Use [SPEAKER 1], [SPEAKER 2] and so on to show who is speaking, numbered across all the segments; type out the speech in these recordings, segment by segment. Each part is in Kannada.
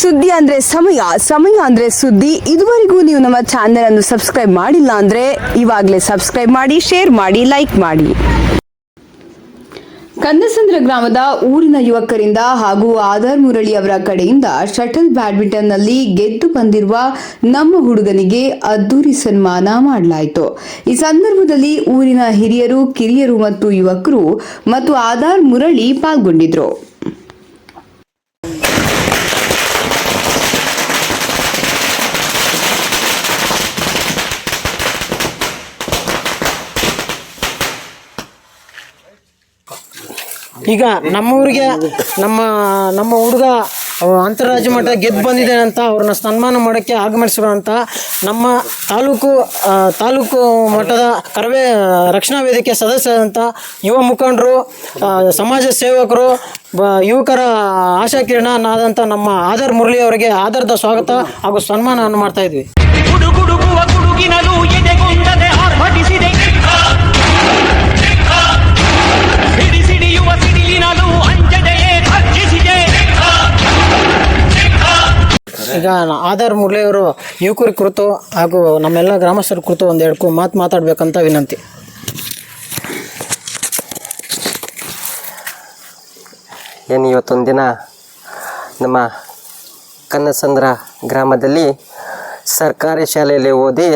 [SPEAKER 1] ಸುದ್ದಿ ಅಂದ್ರೆ ಸಮಯ ಸಮಯ ಅಂದ್ರೆ ಸುದ್ದಿ. ಇದುವರೆಗೂ ನೀವು ನಮ್ಮ ಚಾನೆಲ್ ಅನ್ನು ಸಬ್ಸ್ಕ್ರೈಬ್ ಮಾಡಿಲ್ಲ ಅಂದ್ರೆ ಇವಾಗಲೇ ಸಬ್ಸ್ಕ್ರೈಬ್ ಮಾಡಿ ಶೇರ್ ಮಾಡಿ ಲೈಕ್ ಮಾಡಿ. ಕಂದಸಂದ್ರ ಗ್ರಾಮದ ಊರಿನ ಯುವಕರಿಂದ ಹಾಗೂ ಆಧಾರ್ ಮುರಳಿ ಅವರ ಕಡೆಯಿಂದ ಶಟಲ್ ಬ್ಯಾಡ್ಮಿಂಟನ್ನಲ್ಲಿ ಗೆದ್ದು ಬಂದಿರುವ ನಮ್ಮ ಹುಡುಗನಿಗೆ ಅದ್ದೂರಿ ಸನ್ಮಾನ ಮಾಡಲಾಯಿತು. ಈ ಸಂದರ್ಭದಲ್ಲಿ ಊರಿನ ಹಿರಿಯರು, ಕಿರಿಯರು ಮತ್ತು ಯುವಕರು ಮತ್ತು ಆಧಾರ್ ಮುರಳಿ ಪಾಲ್ಗೊಂಡಿದ್ರು.
[SPEAKER 2] ಈಗ ನಮ್ಮೂರಿಗೆ ನಮ್ಮ ನಮ್ಮ ಹುಡುಗ ಅಂತಾರಾಜ್ಯ ಮಟ್ಟ ಗೆದ್ದು ಬಂದಿದ್ದಾನೆ ಅಂತ ಅವ್ರನ್ನ ಸನ್ಮಾನ ಮಾಡೋಕ್ಕೆ ಆಗಮಿಸಿರುವಂಥ ನಮ್ಮ ತಾಲೂಕು ತಾಲೂಕು ಮಟ್ಟದ ಕರವೇ, ರಕ್ಷಣಾ ವೇದಿಕೆ ಸದಸ್ಯರಾದಂಥ ಯುವ ಮುಖಂಡರು ಸಮಾಜ ಸೇವಕರು ಯುವಕರ ಆಶಾಕಿರಣನಾದಂಥ ನಮ್ಮ ಆಧಾರ್ ಮುರಳಿ ಅವರಿಗೆ ಆಧಾರದ ಸ್ವಾಗತ ಹಾಗೂ ಸನ್ಮಾನವನ್ನು ಮಾಡ್ತಾ ಇದ್ವಿ. ಈಗ ಆಧಾರ್ ಮುರಳಿಯವರು ಯುವಕರ ಕುರಿತು ಹಾಗೂ ನಮ್ಮೆಲ್ಲ ಗ್ರಾಮಸ್ಥರ ಕುರಿತು ಒಂದೆರಡು ಮಾತು ಮಾತಾಡಬೇಕಂತ ವಿನಂತಿ.
[SPEAKER 3] ಏನು ಇವತ್ತೊಂದು ದಿನ ನಮ್ಮ ಕನ್ನಸಂದ್ರ ಗ್ರಾಮದಲ್ಲಿ ಸರ್ಕಾರಿ ಶಾಲೆಯಲ್ಲಿ ಓದಿ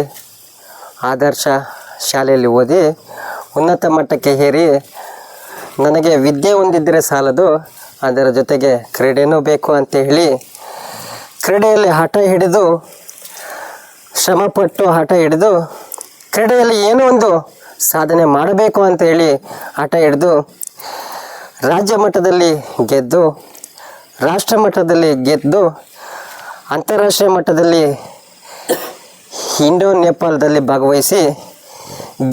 [SPEAKER 3] ಆದರ್ಶ ಶಾಲೆಯಲ್ಲಿ ಓದಿ ಉನ್ನತ ಮಟ್ಟಕ್ಕೆ ಏರಿ ನನಗೆ ವಿದ್ಯೆ ಹೊಂದಿದ್ದರೆ ಸಾಲದು ಅದರ ಜೊತೆಗೆ ಕ್ರೀಡೆನೂ ಬೇಕು ಅಂತ ಹೇಳಿ ಕ್ರೀಡೆಯಲ್ಲಿ ಹಠ ಹಿಡಿದು ಶ್ರಮಪಟ್ಟು ಹಠ ಹಿಡಿದು ಕ್ರೀಡೆಯಲ್ಲಿ ಏನೋ ಒಂದು ಸಾಧನೆ ಮಾಡಬೇಕು ಅಂತ ಹೇಳಿ ಹಠ ಹಿಡಿದು ರಾಜ್ಯ ಮಟ್ಟದಲ್ಲಿ ಗೆದ್ದು, ರಾಷ್ಟ್ರ ಮಟ್ಟದಲ್ಲಿ ಗೆದ್ದು, ಅಂತಾರಾಷ್ಟ್ರೀಯ ಮಟ್ಟದಲ್ಲಿ ಇಂಡೋ ನೇಪಾಳದಲ್ಲಿ ಭಾಗವಹಿಸಿ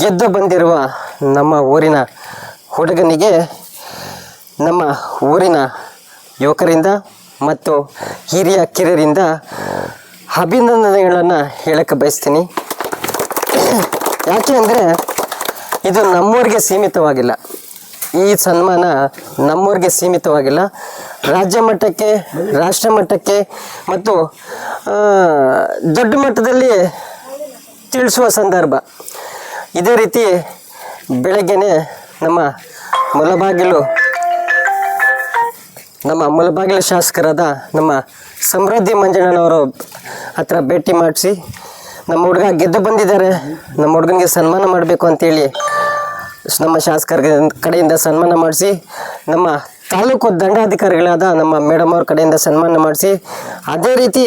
[SPEAKER 3] ಗೆದ್ದು ಬಂದಿರುವ ನಮ್ಮ ಊರಿನ ಹುಡುಗನಿಗೆ, ನಮ್ಮ ಊರಿನ ಯುವಕರಿಂದ ಮತ್ತು ಹಿರಿಯ ಕಿರಿಯರಿಂದ ಅಭಿನಂದನೆಗಳನ್ನು ಹೇಳಕ್ಕೆ ಬಯಸ್ತೀನಿ. ಯಾಕೆ ಅಂದರೆ ಇದು ನಮ್ಮೂರಿಗೆ ಸೀಮಿತವಾಗಿಲ್ಲ. ಈ ಸನ್ಮಾನ ನಮ್ಮೂರಿಗೆ ಸೀಮಿತವಾಗಿಲ್ಲ. ರಾಜ್ಯ ಮಟ್ಟಕ್ಕೆ, ರಾಷ್ಟ್ರ ಮಟ್ಟಕ್ಕೆ ಮತ್ತು ದೊಡ್ಡ ಮಟ್ಟದಲ್ಲಿ ತಿಳಿಸುವ ಸಂದರ್ಭ. ಇದೇ ರೀತಿ ಬೆಳಗ್ಗೆನೆ ನಮ್ಮ ಮುಲಬಾಗಿಲು ನಮ್ಮ ಮುಲಬಾಗಿಲ ಶಾಸಕರಾದ ನಮ್ಮ ಸಮೃದ್ಧಿ ಮಂಜಣ್ಣನವರು ಹತ್ರ ಭೇಟಿ ಮಾಡಿಸಿ ನಮ್ಮ ಹುಡುಗ ಗೆದ್ದು ಬಂದಿದ್ದಾರೆ. ನಮ್ಮ ಹುಡುಗನಿಗೆ ಸನ್ಮಾನ ಮಾಡಬೇಕು ಅಂತೇಳಿ ನಮ್ಮ ಶಾಸಕರ ಕಡೆಯಿಂದ ಸನ್ಮಾನ ಮಾಡಿಸಿ, ನಮ್ಮ ತಾಲೂಕು ದಂಡಾಧಿಕಾರಿಗಳಾದ ನಮ್ಮ ಮೇಡಮ್ ಅವ್ರ ಕಡೆಯಿಂದ ಸನ್ಮಾನ ಮಾಡಿಸಿ, ಅದೇ ರೀತಿ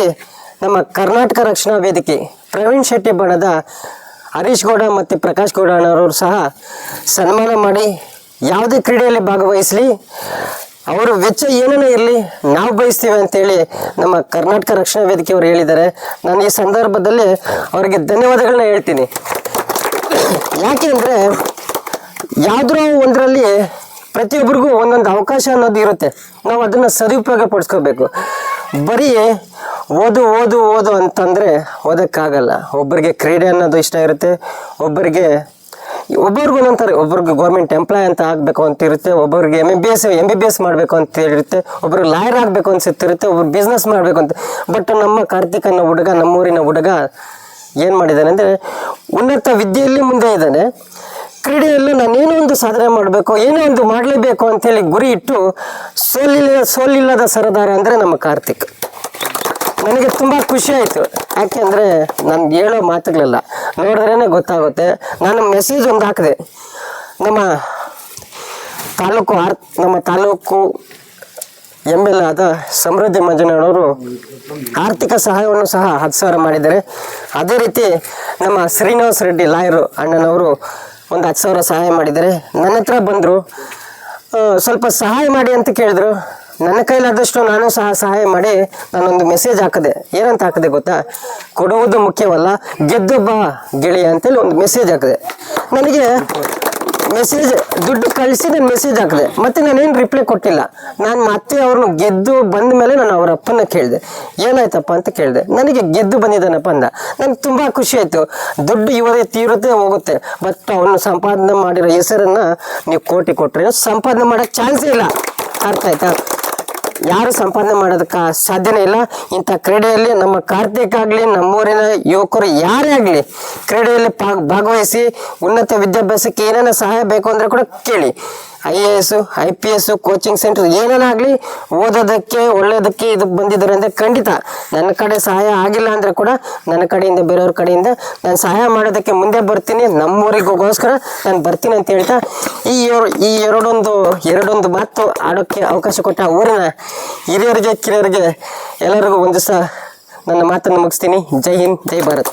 [SPEAKER 3] ನಮ್ಮ ಕರ್ನಾಟಕ ರಕ್ಷಣಾ ವೇದಿಕೆ ಪ್ರವೀಣ್ ಶೆಟ್ಟಿ ಬಣದ ಹರೀಶ್ ಗೌಡ ಮತ್ತು ಪ್ರಕಾಶ್ ಗೌಡ ಸಹ ಸನ್ಮಾನ ಮಾಡಿ, ಯಾವುದೇ ಕ್ರೀಡೆಯಲ್ಲಿ ಭಾಗವಹಿಸಲಿ. ಅವರು ವೆಚ್ಚ ಏನೇ ಇರಲಿ, ನಾವು ಬಯಸ್ತೀವಿ ಅಂತೇಳಿ ನಮ್ಮ ಕರ್ನಾಟಕ ರಕ್ಷಣಾ ವೇದಿಕೆಯವರು ಹೇಳಿದ್ದಾರೆ. ನಾನು ಈ ಸಂದರ್ಭದಲ್ಲಿ ಅವರಿಗೆ ಧನ್ಯವಾದಗಳನ್ನ ಹೇಳ್ತೀನಿ. ಯಾಕೆ ಅಂದರೆ ಯಾವುದೋ ಒಂದರಲ್ಲಿ ಪ್ರತಿಯೊಬ್ಬರಿಗೂ ಒಂದೊಂದು ಅವಕಾಶ ಅನ್ನೋದು ಇರುತ್ತೆ. ನಾವು ಅದನ್ನು ಸದುಪಯೋಗ ಪಡಿಸ್ಕೋಬೇಕು. ಬರೀ ಓದು ಓದು ಓದು ಅಂತಂದರೆ ಓದೋಕ್ಕಾಗಲ್ಲ. ಒಬ್ಬರಿಗೆ ಕ್ರೀಡೆ ಅನ್ನೋದು ಇಷ್ಟ ಇರುತ್ತೆ, ಒಬ್ಬರಿಗೆ ಒಬ್ಬರಿಗೂ ಏನಂತಾರೆ ಒಬ್ರಿಗೆ ಗೌರ್ಮೆಂಟ್ ಎಂಪ್ಲಾಯ್ ಅಂತ ಆಗಬೇಕು ಅಂತ ಇರುತ್ತೆ, ಒಬ್ಬರಿಗೆ M B S M B B S ಮಾಡಬೇಕು ಅಂತ ಇರುತ್ತೆ ಒಬ್ಬರು ಲಾಯರ್ ಆಗಬೇಕು ಅನ್ಸುತ್ತಿರುತ್ತೆ ಒಬ್ರು ಬಿಸ್ನೆಸ್ ಮಾಡಬೇಕು ಅಂತ. ಬಟ್ ನಮ್ಮ ಕಾರ್ತಿಕ್ ಅನ್ನೋ ಹುಡುಗ ನಮ್ಮೂರಿನ ಹುಡುಗ ಏನು ಮಾಡಿದ್ದಾನೆ ಅಂದರೆ, ಉನ್ನತ ವಿದ್ಯೆಯಲ್ಲಿ ಮುಂದೆ ಇದ್ದಾನೆ. ಕ್ರೀಡೆಯಲ್ಲಿ ನಾನೇನೋ ಒಂದು ಸಾಧನೆ ಮಾಡಬೇಕು, ಏನೋ ಒಂದು ಮಾಡಲೇಬೇಕು ಅಂತೇಳಿ ಗುರಿ ಇಟ್ಟು ಸೋಲಿಲ್ಲ, ಸೋಲಿಲ್ಲದ ಸರದಾರ ಅಂದರೆ ನಮ್ಮ ಕಾರ್ತಿಕ್. ನನಗೆ ತುಂಬ ಖುಷಿ ಆಯಿತು. ಯಾಕೆಂದರೆ ನಾನು ಹೇಳೋ ಮಾತುಗಳಿಲ್ಲ ನೋಡಿದ್ರೇ ಗೊತ್ತಾಗುತ್ತೆ. ನಾನು ಮೆಸೇಜ್ ಒಂದು ಹಾಕಿದೆ. ನಮ್ಮ ತಾಲೂಕು ಆರ್, ನಮ್ಮ ತಾಲೂಕು ಎಂ ಎಲ್ ಆದ ಸಮೃದ್ಧಿ ಮಂಜುನವರು ಆರ್ಥಿಕ ಸಹಾಯವನ್ನು ಸಹ ಹತ್ತು ಸಾವಿರ ಮಾಡಿದ್ದಾರೆ. ಅದೇ ರೀತಿ ನಮ್ಮ ಶ್ರೀನಿವಾಸ ರೆಡ್ಡಿ ಲಾಯರು ಅಣ್ಣನವರು ಒಂದು ಹತ್ತು ಸಾವಿರ ಸಹಾಯ ಮಾಡಿದ್ದಾರೆ. ನನ್ನ ಹತ್ರ ಬಂದರು ಸ್ವಲ್ಪ ಸಹಾಯ ಮಾಡಿ ಅಂತ ಕೇಳಿದ್ರು. ನನ್ನ ಕೈಲಾದಷ್ಟು ನಾನು ಸಹ ಸಹಾಯ ಮಾಡಿ ನಾನೊಂದು ಮೆಸೇಜ್ ಹಾಕಿದೆ. ಏನಂತ ಹಾಕಿದೆ ಗೊತ್ತಾ? ಕೊಡುವುದು ಮುಖ್ಯವಲ್ಲ, ಗೆದ್ದು ಬಾ ಗೆಳೆಯ ಅಂತೇಳಿ ಒಂದು ಮೆಸೇಜ್ ಹಾಕಿದೆ. ನನಗೆ ಮೆಸೇಜ್ ದುಡ್ಡು ಕಳಿಸಿ ಮೆಸೇಜ್ ಹಾಕಿದೆ. ಮತ್ತೆ ನಾನೇನು ರಿಪ್ಲೈ ಕೊಟ್ಟಿಲ್ಲ. ನಾನು ಮತ್ತೆ ಅವ್ರನ್ನ ಗೆದ್ದು ಬಂದ ಮೇಲೆ ನಾನು ಅವರ ಅಪ್ಪನ ಕೇಳಿದೆ. ಏನಾಯ್ತಪ್ಪ ಅಂತ ಕೇಳಿದೆ. ನನಗೆ ಗೆದ್ದು ಬಂದಿದ್ದಾನಪ್ಪ ಅಂದ. ನನಗೆ ತುಂಬ ಖುಷಿ ಆಯಿತು. ದುಡ್ಡು ಇವರೇ ತೀರುತ್ತೆ ಹೋಗುತ್ತೆ. ಬಟ್ ಅವನು ಸಂಪಾದನೆ ಮಾಡಿರೋ ಹೆಸರನ್ನು ನೀವು ಕೋಟಿ ಕೊಟ್ಟರೆ ಸಂಪಾದನೆ ಮಾಡೋಕ್ಕೆ ಚಾನ್ಸೇ ಇಲ್ಲ. ಅರ್ಥ ಆಯ್ತಾ? ಯಾರು ಸಂಪಾದನೆ ಮಾಡೋದಕ್ಕೆ ಸಾಧ್ಯನೇ ಇಲ್ಲ. ಇಂಥ ಕ್ರೀಡೆಯಲ್ಲಿ ನಮ್ಮ ಕಾರ್ತಿಕ್ ಆಗಲಿ ನಮ್ಮೂರಿನ ಯುವಕರು ಯಾರೇ ಆಗಲಿ ಕ್ರೀಡೆಯಲ್ಲಿ ಭಾಗವಹಿಸಿ ಉನ್ನತ ವಿದ್ಯಾಭ್ಯಾಸಕ್ಕೆ ಏನೇನು ಸಹಾಯ ಬೇಕು ಅಂದರೆ ಕೂಡ ಕೇಳಿ. I A S I P S coaching centre ಏನೇನಾಗಲಿ ಓದೋದಕ್ಕೆ ಒಳ್ಳೆಯದಕ್ಕೆ ಇದು ಬಂದಿದ್ದಾರೆ ಅಂದರೆ ಖಂಡಿತ ನನ್ನ ಕಡೆ ಸಹಾಯ ಆಗಿಲ್ಲ ಅಂದರೆ ಕೂಡ ನನ್ನ ಕಡೆಯಿಂದ, ಬೇರೆಯವ್ರ ಕಡೆಯಿಂದ ನಾನು ಸಹಾಯ ಮಾಡೋದಕ್ಕೆ ಮುಂದೆ ಬರ್ತೀನಿ. ನಮ್ಮೂರಿಗೋಸ್ಕರ ನಾನು ಬರ್ತೀನಿ ಅಂತ ಹೇಳ್ತಾ, ಈ ಈ ಎರಡೊಂದು ಎರಡೊಂದು ಮಾತು ಆಡೋಕ್ಕೆ ಅವಕಾಶ ಕೊಟ್ಟ ಊರಿನ ಹಿರಿಯರಿಗೆ, ಕಿರಿಯರಿಗೆ ಎಲ್ಲರಿಗೂ ಒಂದು ಸಹ ನನ್ನ ಮಾತನ್ನು ಮುಗಿಸ್ತೀನಿ. ಜೈ ಹಿಂದ್, ಜೈ ಭಾರತ್.